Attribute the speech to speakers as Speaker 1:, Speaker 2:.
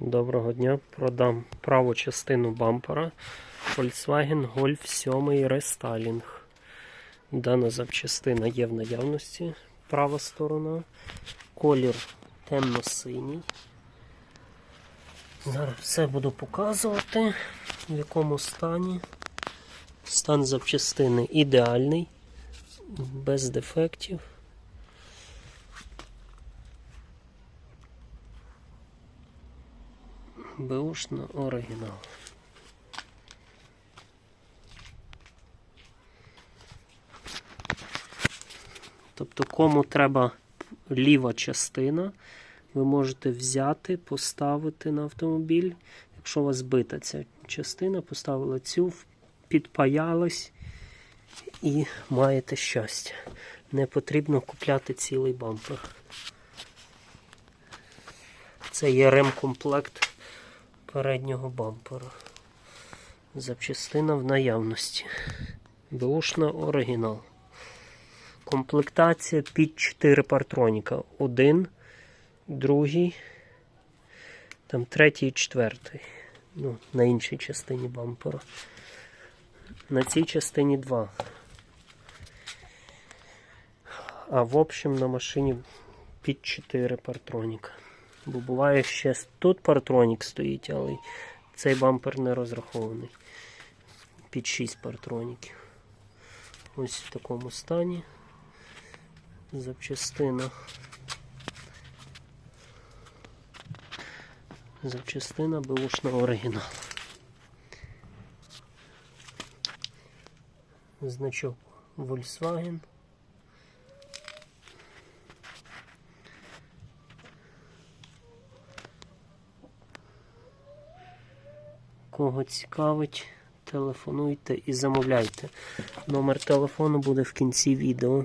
Speaker 1: Доброго дня. Продам праву частину бампера Volkswagen Golf 7 Restyling. Дана запчастина є в наявності. Права сторона. Колір темно-синій. Зараз все буду показувати, в якому стані. Стан запчастини ідеальний, без дефектів. Беушна оригінал. Тобто, кому треба ліва частина, ви можете взяти, поставити на автомобіль. Якщо у вас бита ця частина, поставили цю, підпаялась і маєте щастя. Не потрібно купляти цілий бампер. Це є ремкомплект переднього бампера. Запчастина в наявності. Бушна оригінал. Комплектація під 4 партроніка. Один, другий, там третій і четвертий. Ну, на іншій частині бампера. На цій частині два. А в общем на машині під 4 партроніка. Бо буває ще тут партронік стоїть, але цей бампер не розрахований. Під 6 партроніків. Ось в такому стані. Запчастина. Запчастина беушна оригінал. Значок Volkswagen. Кого цікавить, телефонуйте і замовляйте. Номер телефону буде в кінці відео.